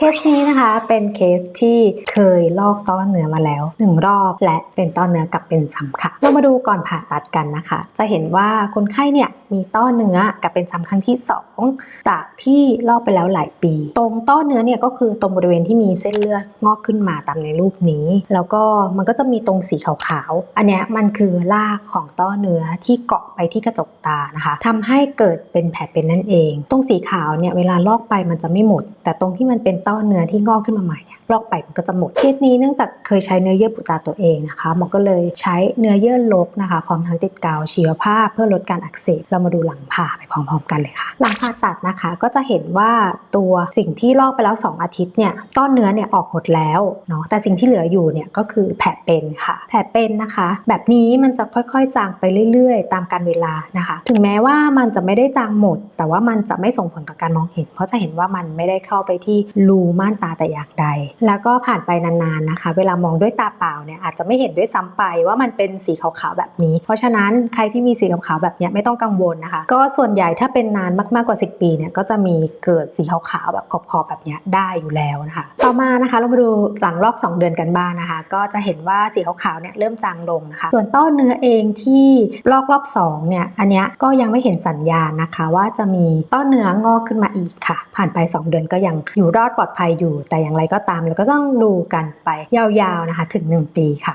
เคสนี้นะคะเป็นเคสที่เคยลอกต้อเนื้อมาแล้วหนึ่งรอบและเป็นต้อเนื้อกลับเป็นซ้ำค่ะ เรามาดูก่อนผ่าตัดกันนะคะ จะเห็นว่าคนไข้เนี่ยมีต้อเนื้อกลับเป็นซ้ำครั้งที่ 2 จากที่ลอกไปแล้วหลายปี ตรงต้อเนื้อเนี่ยก็คือตรงบริเวณที่มีเส้นเลือดงอกขึ้นมาตามในรูปนี้ แล้วก็มันก็จะมีตรงสีขาวๆอันเนี้ยมันคือรากของต้อเนื้อที่เกาะไปที่กระจกตานะคะทำให้เกิดเป็นแผลเป็นนั่นเอง ตรงสีขาวเนี่ยเวลาลอกไปมันจะไม่หมด แต่ตรงที่มันเป็นต้อเนื้อที่งอกขึ้นมาใหม่เนี่ยลอกไปมันก็จะหมดเคสนี้เนื่องจากเคยใช้เนื้อเยื่อบุตาตัวเองนะคะหมอก็เลยใช้เนื้อเยื่อลบนะคะ พร้อมทั้งติดกาวชีวภาพ เพื่อลดการอักเสบเรามาดูหลังผ่าไปพร้อมๆ กันเลยค่ะ หลังผ่าตัดนะคะก็จะเห็นว่าตัวสิ่งที่ลอกไปแล้ว 2 อาทิตย์เนี่ยต้อนเนื้อเนี่ยออกหมดแล้วเนาะแต่สิ่งที่เหลืออยู่เนี่ยก็คือแผลเป็นค่ะ แผลเป็นนะคะ แบบนี้มันจะค่อยๆจางไปเรื่อยๆ ตามการเวลานะคะ ถึงแม้ว่ามันจะไม่ได้จางหมด แต่ว่ามันจะไม่ส่งผลต่อการมองเห็น เพราะจะเห็นว่ามันไม่ได้เข้าไปที่รููม่านตาแต่อย่างใด แล้วก็ผ่านไปนานๆนะคะ เวลามองด้วยตาเปล่าเนี่ยอาจจะไม่เห็นด้วยซ้ำไปว่ามันเป็นสีขาวๆแบบนี้ เพราะฉะนั้นใครที่มีสีขาวๆแบบเนี้ยไม่ต้องกังวลนะคะ ก็ส่วนใหญ่ถ้าเป็นนานมากๆกว่า 10 ปีเนี่ยก็จะมีเกิดสีขาวๆแบบขอบๆแบบเนี้ยได้อยู่แล้วนะคะ ต่อมานะคะเรามาดูหลังลอก2เดือนกันบ้างนะคะ ก็จะเห็นว่าสีขาวๆเนี่ยเริ่มจางลงนะคะ ส่วนต้อเนื้อเองที่ลอกรอบ2เนี่ยอันเนี้ยก็ยังไม่เห็นสัญญาณนะคะ ว่าจะมีต้อเนื้องอกขึ้นมาอีกค่ะ ผ่านไป 2 เดือนก็ยังอยู่รอดปลอดลอดภัยอยู่ แต่อย่างไรก็ตามเราก็ต้องดูกันไปยาวๆนะคะถึง 1 ปีค่ะ